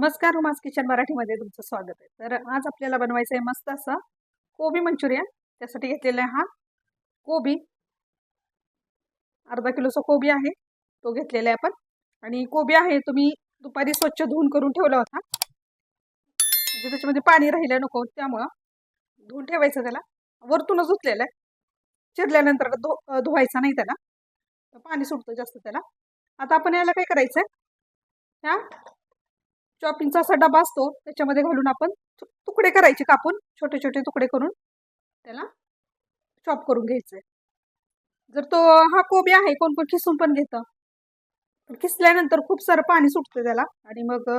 नमस्कार रुमास किचन मराठीमध्ये तुमचं स्वागत आहे. तर आज आपल्याला बनवायचं आहे मस्त असं कोबी मंचुरियन. त्यासाठी घेतलेला आहे हा कोबी. अर्धा किलोचा कोबी आहे तो घेतलेला आहे आपण. आणि कोबी आहे तुम्ही दुपारी स्वच्छ धुवून करून ठेवला होता. म्हणजे त्याच्यामध्ये पाणी राहिलं नको त्यामुळं धुवून ठेवायचं त्याला. वरतूनच धुतलेलं आहे. चिरल्यानंतर धु धुवायचा नाही त्याला. पाणी सुटतं जास्त त्याला. आता आपण याला काय करायचं आहे ह्या चॉपिंगचा असा डबा असतो त्याच्यामध्ये घालून आपण तुकडे करायचे कापून छोटे छोटे तुकडे करून त्याला चॉप करून घ्यायचे जर तो हा कोबी आहे कोण कोण खिसून पण घेतं. पण खिसल्यानंतर खूप सारं पाणी सुटतं त्याला आणि मग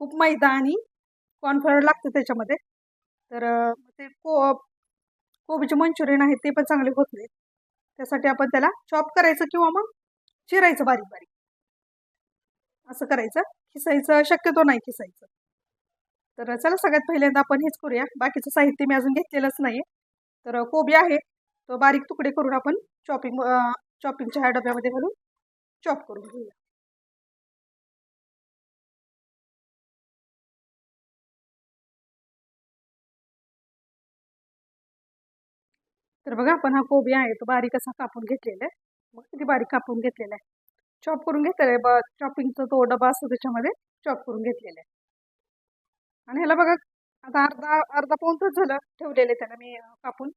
खूप मैदा आणि कॉर्नफ्लॉवर लागतं त्याच्यामध्ये. तर ते को कोबीचे मंचुरियन आहेत ते पण चांगले होत नाहीत त्यासाठी आपण त्याला चॉप करायचं किंवा मग चिरायचं बारीक बारीक असं करायचं. खिसायचं शक्यतो नाही खिसायचं. तर चला सगळ्यात पहिल्यांदा आपण हेच करूया. बाकीचं साहित्य मी अजून घेतलेलंच नाही तर कोबी आहे. तो बारीक तुकडे करून आपण चॉपिंग चॉपिंगच्या ह्या डब्यामध्ये घालून चॉप करून घेऊया. तर बघा आपण हा कोबी आहे तो बारीक असा कापून घेतलेला आहे. मग किती बारीक कापून घेतलेला आहे? चॉप करून घेतलेलं आहे. ब चॉपिंगचा तो डबा असतो त्याच्यामध्ये चॉप करून घेतलेला आहे. आणि ह्याला बघा आता अर्धा अर्धा पाऊन तास झालं ठेवलेलं आहे त्याला मी कापून.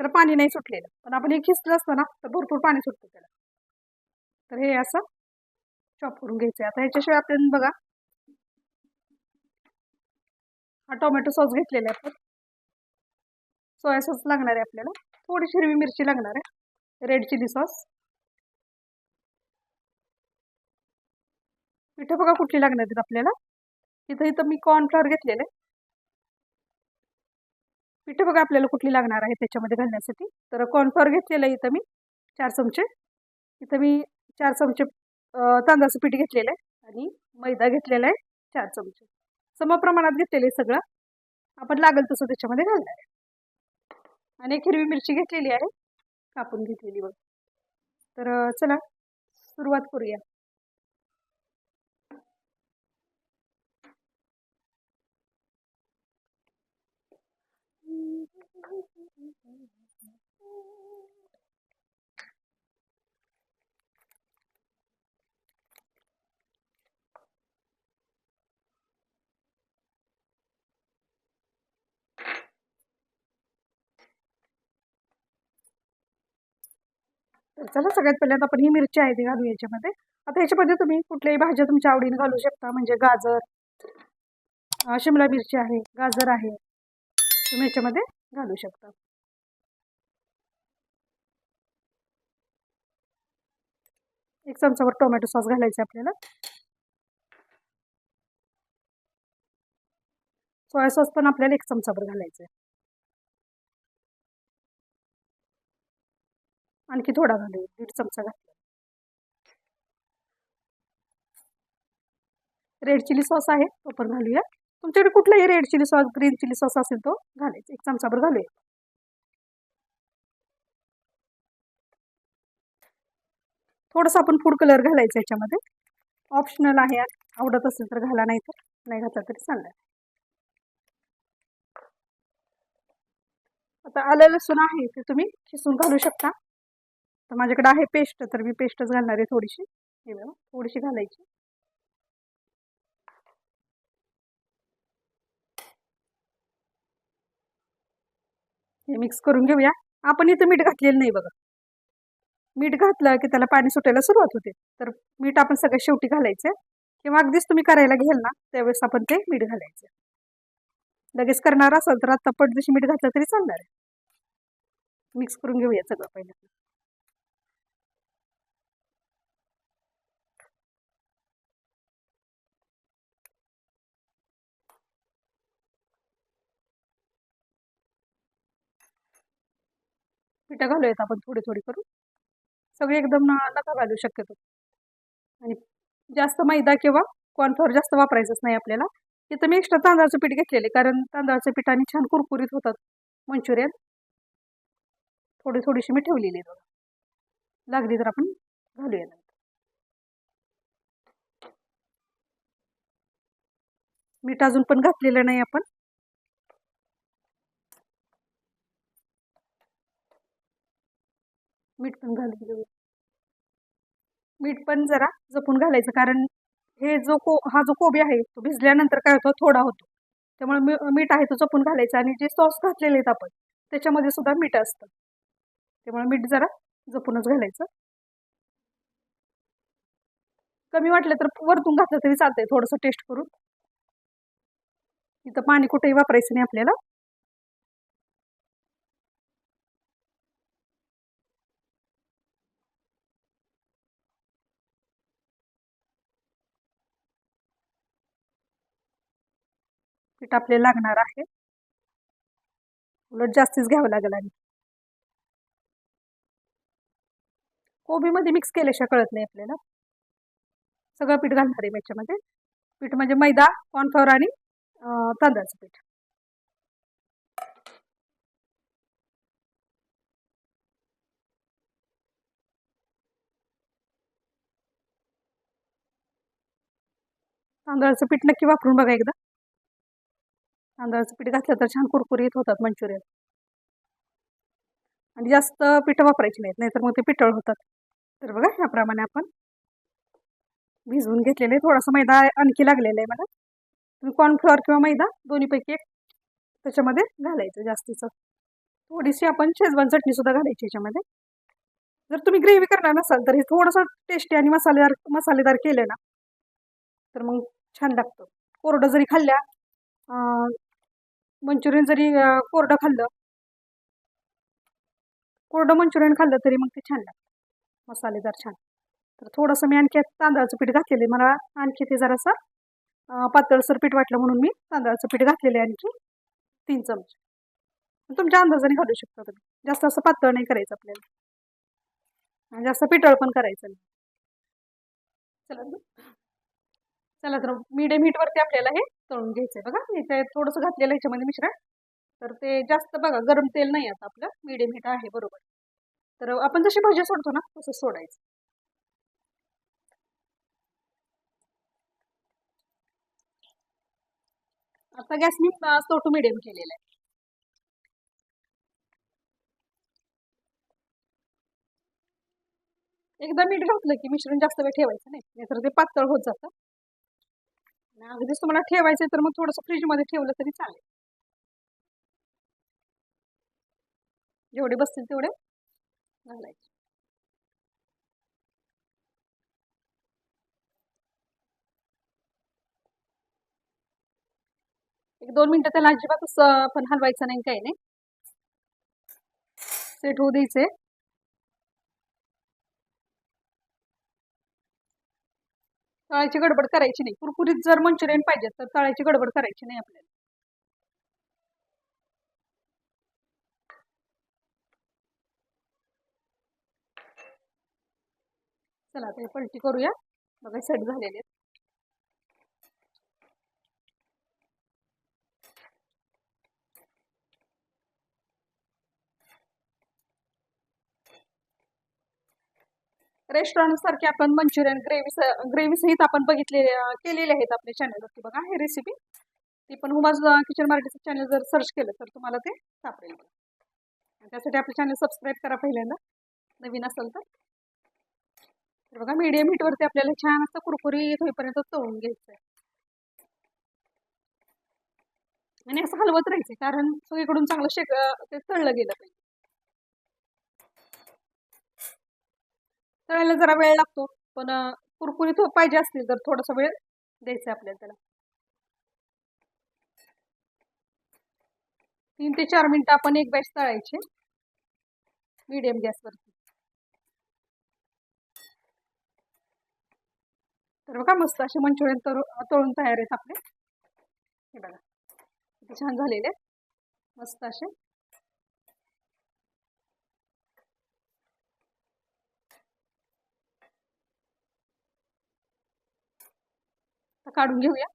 त्याला पाणी नाही सुटलेलं. पण आपण हे खिसलं असतं ना तर भरपूर पाणी सुटतं त्याला. तर हे असं चॉप करून घ्यायचं आता ह्याच्याशिवाय आपण बघा हा टोमॅटो सॉस घेतलेला आहे आपण. सोया सॉस लागणार आहे आपल्याला. थोडीशी हिरवी मिरची लागणार आहे. रेड चिली सॉस पिठं बघा कुठली लागणार आहेत आपल्याला. इथं इथं मी कॉर्नफ्लॉवर घेतलेलं आहे. पिठं बघा आपल्याला कुठली लागणार आहे त्याच्यामध्ये घालण्यासाठी. तर कॉर्नफ्लॉवर घेतलेलं आहे इथं मी चार चमचे. इथं मी चार चमचे तांदळाचं पीठ घेतलेलं आहे आणि मैदा घेतलेला आहे चार चमचे. समप्रमाणात घेतलेलं आहे सगळं. आपण लागेल तसं त्याच्यामध्ये घालणार आहे. आणि एक हिरवी मिरची घेतलेली आहे कापून घेतलेली बघ. तर चला सुरुवात करूया. तर चला सगळ्यात पहिल्यात आपण ही मिरची आहे ती घालू याच्यामध्ये. आता याच्यामध्ये तुम्ही कुठल्याही भाज्या तुमच्या आवडीने घालू शकता म्हणजे गाजर शिमला मिरची आहे गाजर आहे तुम्ही याच्यामध्ये घालू शकता. एक चमचावर टोमॅटो सॉस घालायचा आपल्याला. सोया सॉस पण आपल्याला एक चमचाभर घालायचं आहे आणखी थोडा घालूया दीड चमचा घातला. रेड चिली सॉस आहे तो पण घालूया. तुमच्याकडे कुठलाही red chilli sauce green chilli sauce असेल तो घालायचा. एक चमचाभर घालूया. थोडंसं आपण फूड कलर घालायचा याच्यामध्ये. ऑप्शनल आहे आवडत असेल तर घाला नाही तर नाही घातला तरी चालणार. आता आलं लसूण आहे ते तुम्ही खिसून घालू शकता. तर माझ्याकडे आहे पेस्ट तर मी पेस्टच घालणार आहे थोडीशी. हे बघा थोडीशी घालायची. हे मिक्स करून घेऊया. आपण इथं मीठ घातलेलं नाही बघा. मीठ घातलं की त्याला पाणी सुटायला सुरुवात होते. तर मीठ आपण सगळं शेवटी घालायचं किंवा अगदीच तुम्ही करायला घ्याल ना त्यावेळेस आपण ते मीठ घालायचं लगेच करणार असाल तर आता जशी मीठ घातलं तरी चालणार आहे. मिक्स करून घेऊया सगळं पहिल्यांदा. पिठं घालूयात आपण थोडी थोडी करून. सगळे एकदम नका घालू शक्यतो. आणि जास्त मैदा किंवा कॉर्नफ्लोअर जास्त वापरायचंच नाही आपल्याला. इथं मी एक्स्ट्रा तांदळाचं पीठ घेतलेले कारण तांदळाच्या पिठाने छान कुरकुरीत होतात मंचुरियन. थोडी थोडीशी मी ठेवलेली आहे बघा. लागली तर आपण घालूया नंतर. मीठ अजून पण घातलेलं नाही आपण. मीठ पण घालून घेऊ मीठ पण जरा जपून घालायचं कारण हे जो को हा जो कोबी आहे तो भिजल्यानंतर काय होतो थोडा होतो. त्यामुळे मी मीठ आहे तो जपून घालायचं आणि जे सॉस घातलेले आहेत आपण त्याच्यामध्ये सुद्धा मीठ असतं. त्यामुळे मीठ जरा जपूनच घालायचं. कमी वाटलं तर वरतून घातलं तरी चालतंय थोडंसं टेस्ट करून. इथं पाणी कुठेही वापरायचं नाही आपल्याला. पीठ आपल्याला लागणार आहे. उलट जास्तीच घ्यावं लागेल आणि. कोबीमध्ये मिक्स केल्याशिवाय कळत नाही आपल्याला. सगळं पीठ घालणार आहे याच्यामध्ये. पीठ म्हणजे मैदा कॉर्नफ्लॉवर आणि तांदळाचं पीठ. तांदळाचं पीठ नक्की वापरून बघा एकदा. तांदळाचं पीठ घातलं तर छान कुरकुरीत होतात मंचुरियन. आणि जास्त पिठं वापरायची नाहीत नाहीतर मग ते पिठळ होतात. तर बघा ह्याप्रमाणे आपण भिजवून घेतलेले थोडासा मैदा आणखी लागलेला आहे मला तुम्ही कॉर्नफ्लॉवर किंवा मैदा दोन्हीपैकी एक त्याच्यामध्ये घालायचं जास्तीचं. थोडीशी आपण शेजवान चटणीसुद्धा घालायची याच्यामध्ये. जर तुम्ही ग्रेव्ही करणार नसाल तर हे थोडंसं टेस्टी आणि मसालेदार मसालेदार केलं ना तर मग छान लागतं. कोरडं जरी खाल्ल्या मंचुरियन जरी कोरडं खाल्लं कोरडं मंचुरियन खाल्लं तरी मग ते छान लागतं. मसालेदार छान. तर थोडंसं मी आणखी तांदळाचं पीठ घातलेलं आहे. मला आणखी ते जरासं पातळसर पीठ वाटलं म्हणून मी तांदळाचं पीठ घातलेलं आहे आणखी तीन चमचे. तुमच्या अंदाजाने घालू शकता तुम्ही. जास्त असं पातळ नाही करायचं आपल्याला. जास्त पिठळ पण करायचं नाही. चला चला तर मीडियम हीटवरती आपल्याला हे तळून घ्यायचं आहे बघा याच्या थोडंसं घातलेलं ह्याच्यामध्ये मिश्रण. तर ते जास्त बघा गरम तेल नाही आता आपलं मिडियम हीट आहे बरोबर. तर आपण जशी भाजी सोडतो ना तसं सोडायचं. आता गॅस मी स्लो टू मिडियम केलेला आहे. एकदा मीठ घातलं की मिश्रण जास्त वेळ ठेवायचं नाही. नाहीतर ते पातळ होत जातं. अगदीच तुम्हाला ठेवायचं तर मग थोडंसं फ्रीजमध्ये ठेवलं तरी चालेल. जेवढे बसतील तेवढे घालायचे. एक दोन मिनटं त्याला अजिबातच पण हलवायचं नाही काही नाही. सेट होऊ द्यायचे तळायची गडबड करायची नाही. कुरकुरीत जर मंचुरियन पाहिजे तर तळायची गडबड करायची नाही आपल्याला. चला आता पलटी करूया. बघा सेट झालेले रेस्टॉरंट सारखे आपण मंचुरियन ग्रेव्ही ग्रेव्ही सहित आपण बघितले केलेले आहेत आपल्या चॅनलवरती बघा. हे रेसिपी ती पण हुमाज किचन मार्केटचं चॅनल जर सर्च केलं तर तुम्हाला ते सापडेल. त्यासाठी आपलं चॅनल सबस्क्राईब करा पहिल्यांदा. नवीन असेल तर. तर बघा मीडियम हीटवरती आपल्याला छान असं कुरकुरीत होईपर्यंत तळून घ्यायचं आहे आणि असं हलवत राहायचं कारण सगळीकडून चांगलं शेक ते तळलं गेलं पाहिजे. तळायला जरा वेळ लागतो. पण कुरकुरीत हो, पाहिजे असतील तर थोडासा वेळ द्यायचा आपल्याला त्याला. तीन ते चार मिनिटं आपण एक बॅच तळायचे. मीडियम गॅसवरती तर बघा मस्त असे मंचुरियन तळू तळून तयार आहेत आपले. हे बघा किती छान झालेले मस्त असे. काढून घेऊया.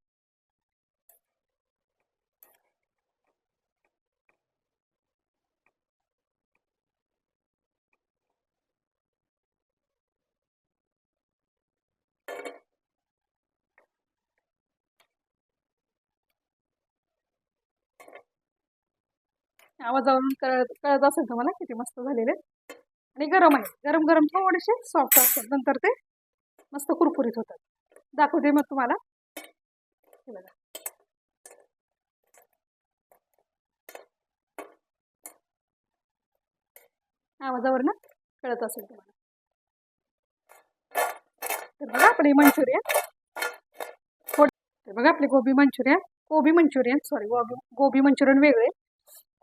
आवाजावरून कळत कळत असेल तुम्हाला किती मस्त झालेले. आणि गरम आहे. गरम गरम थोडेसे सॉफ्ट असतात. नंतर ते मस्त कुरकुरीत होतात. दाखवते मग तुम्हाला. हे बघा. आवाजावरनं कळत असेल तुम्हाला. तर बघा आपली मंचुरियन. बघा आपले गोबी मंचुरियन. कोबी Manchurian sorry gobi gobi Manchurian वेगळे.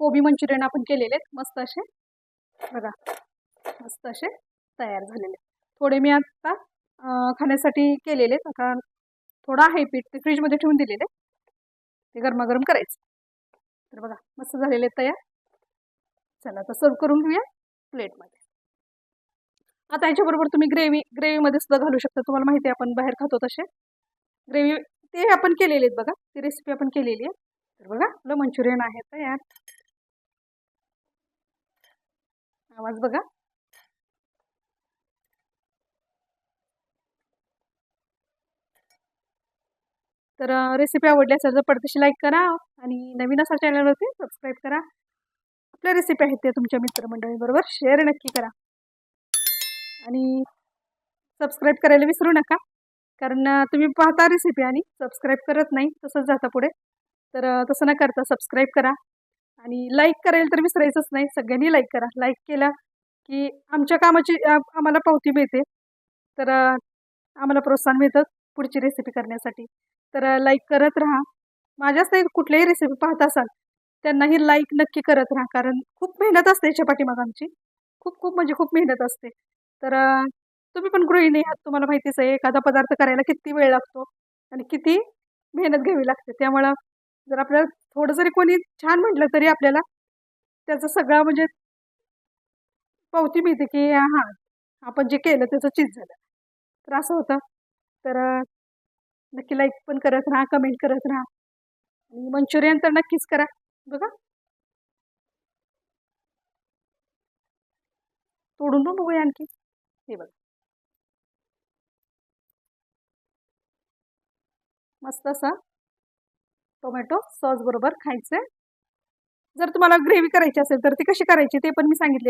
कोबी मंचुरियन आपण केलेले आहेत मस्त असे. बघा मस्त असे तयार झालेले थोडे मी आता खाण्यासाठी केलेले आहेत. थोडं आहे पीठ ते फ्रीजमध्ये ठेवून दिलेले. ते गरमागरम करायचं. तर बघा मस्त झालेले तयार. चला आता सर्व करून घेऊया प्लेटमध्ये. आता याच्याबरोबर तुम्ही ग्रेव्ही ग्रेव्हीमध्ये सुद्धा घालू शकता. तुम्हाला माहिती आहे आपण बाहेर खातो तसे. ग्रेव्ही ते आपण केलेले आहेत बघा. ती रेसिपी आपण केलेली आहे. तर बघा आपलं मंचुरियन आहे तयार. आवाज बघा. तर रेसिपी आवडली असेल तर पडदेशी लाईक करा आणि नवीन असा चॅनलवरती सबस्क्राईब करा. आपल्या रेसिपी आहेत त्या तुमच्या मित्रमंडळीबरोबर शेअर नक्की करा. आणि सबस्क्राईब करायला विसरू नका कारण तुम्ही पाहता रेसिपी आणि सबस्क्राईब करत नाही तसंच जाता पुढे. तर तसं न करता सबस्क्राईब करा. आणि लाईक करायला तर विसरायचंच नाही सगळ्यांनी लाईक करा. लाईक केला की आमच्या कामाची आम्हाला पावती मिळते. तर आम्हाला प्रोत्साहन मिळतं पुढची रेसिपी करण्यासाठी. तर लाईक करत राहा. माझ्याच नाही कुठल्याही रेसिपी पाहत असाल त्यांनाही लाईक नक्की करत राहा. कारण खूप मेहनत असते याच्या पाठीमाग आमची खूप खूप म्हणजे खूप मेहनत असते. तर तुम्ही पण गृहिणी आहात. तुम्हाला माहितीच आहे एखादा पदार्थ करायला किती वेळ लागतो आणि किती मेहनत घ्यावी लागते. त्यामुळं जर आपल्याला थोडं जरी कोणी छान म्हटलं तरी आपल्याला त्याचं सगळं म्हणजे पावती मिळते की हां आपण जे केलं त्याचं चीज झालं. तर असं होतं. तर नक्की लाईक पण करत राहा कमेंट करत राहा. आणि मंचुरियन तर नक्कीच करा. बघा. तोडून पण बघूया आणखी. हे बघा. मस्त असा टोमॅटो सॉस बरोबर खायचं जर तुम्हाला ग्रेव्ही करायची असेल तर ती कशी करायची ते पण मी सांगितलेली